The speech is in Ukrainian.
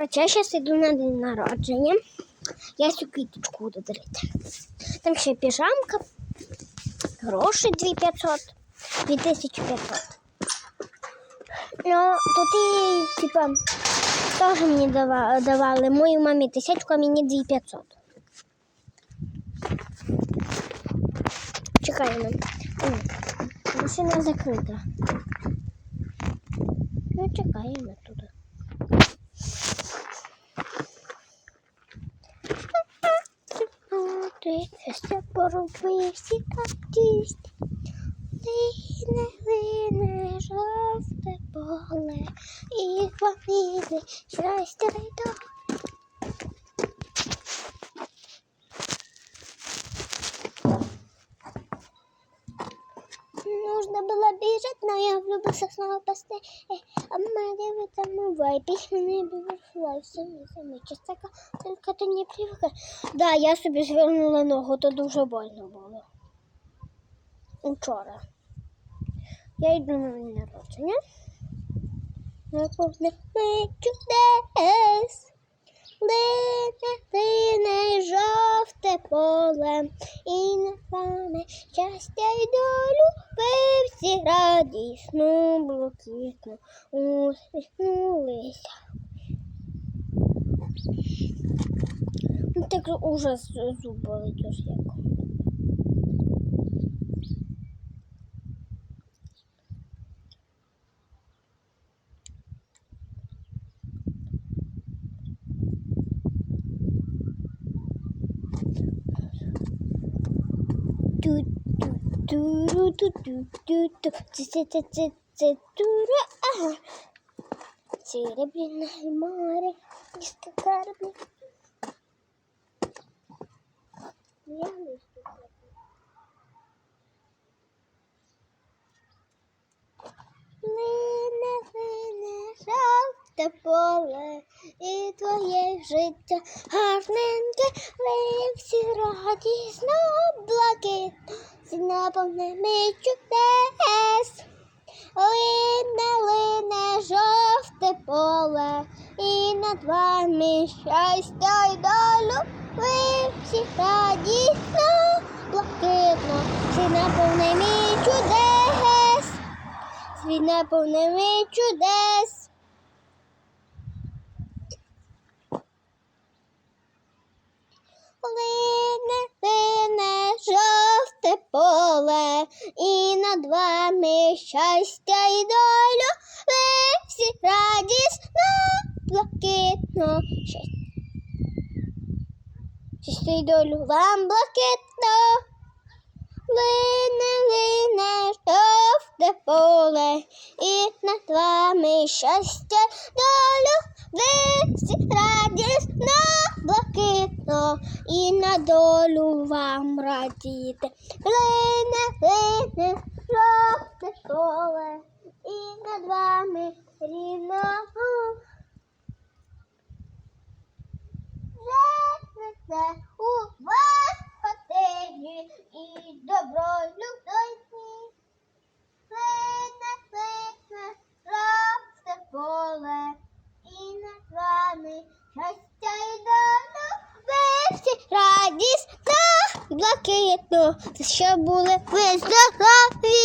Короче, я зараз йду на день народження. Я цю квіточку буду дарити. Там ще піжамка, гроші 2500, 2500. Ну, тут і, типа, теж мені давали. Моїй мамі тисячку, а мені 2500. Чекаємо. Машина закрита. Ну, чекаємо туди. Ти поруби всі кактісти. Лине, лине, жовте поле, і поміли щастя й до. Нужно было бежать, но я влюбился снова. А моя там вайпись мене бігла, все не замічиться, тільки ти не привикай. Да, я собі звернула ногу, то дуже больно було. Учора. Я йду на народження. Наповне чудес. Лине, жовте поле, і на вами щастя й долю всі радісно блакитно усміхнулися. Ну, Так ужас зуб болить ось. Серебряное море, низко корабли. Я выступила. Лине, лине, жовте поле, і твоє життя гарненьке, ви всі радісно блакитно, з наповними чудес. Лине, лине, жовте поле, і над вами щастя й долю, ви всі радісно, блакитно, всі наповнені чудес, світ наповнені чудес. Щастя й долю, ви всі радісно, блакитно, щастя. Й долю вам блакитно. Лине, лине, жовте поле, і над вами щастя, долю, ви всі радісно, блакитно, і на долю вам радіти. Лине, лине, жовте поле, і над вами рівно. Жениться у вас готелі і добро людині. Лине, лине, жовте поле, і над вами щастя й долю. Ви всі радісно, блакитно, що були ви здорові.